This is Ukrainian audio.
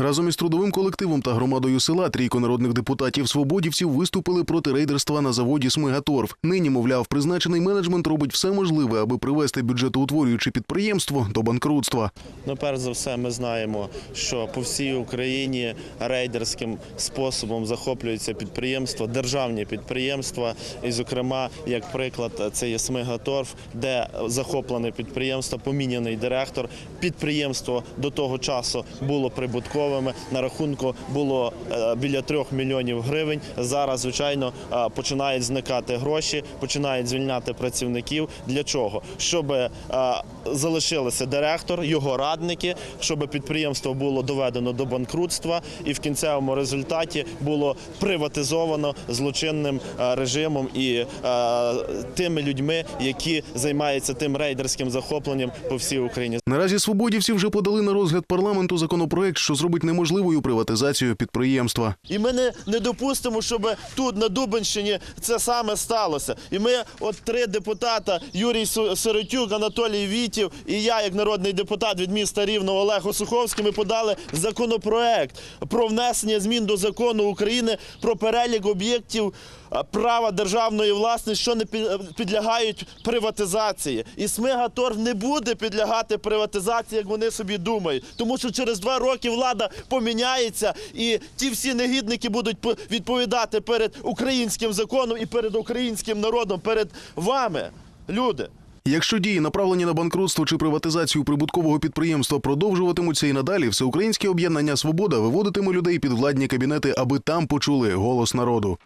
Разом із трудовим колективом та громадою села трійко народних депутатів свободівців виступили проти рейдерства на заводі Смигаторф. Нині, мовляв, призначений менеджмент робить все можливе, аби привести бюджетоутворююче підприємство до банкрутства. Ну, перш за все, ми знаємо, що по всій Україні рейдерським способом захоплюються підприємства, державні підприємства. І, зокрема, як приклад, це є Смигаторф, де захоплене підприємство, поміняний директор. Підприємство до того часу було прибутковими. На рахунку було е, біля трьох мільйонів гривень. Зараз, звичайно, е, починають зникати гроші, починають звільняти працівників. Для чого? Щоб е, залишилися директор, його радники, щоб підприємство було доведено до банкрутства і в кінцевому результаті було приватизовано злочинним режимом і тими людьми, які займаються тим рейдерським захопленням по всій Україні. Наразі свободівці вже подали на розгляд парламенту законопроект, що зробить неможливою приватизацію підприємства. І ми не, не допустимо, щоб тут на Дубенщині це саме сталося. І ми, от три депутата: Юрій Сиротюк, Анатолій Вітів і я, як народний депутат від міста Рівного Олег Осуховський, ми подали законопроект про внесення змін до закону України про перелік об'єктів права державної власності, що не пі- підлягають приватизації. І Смигаторф не буде підлягати приватизації, як вони собі думають. Тому що через два роки влада поміняється, і ті всі негідники будуть по- відповідати перед українським законом і перед українським народом, перед вами, люди. Якщо дії, направлені на банкрутство чи приватизацію прибуткового підприємства, продовжуватимуться і надалі, всеукраїнське об'єднання Свобода виводитиме людей під владні кабінети, аби там почули голос народу.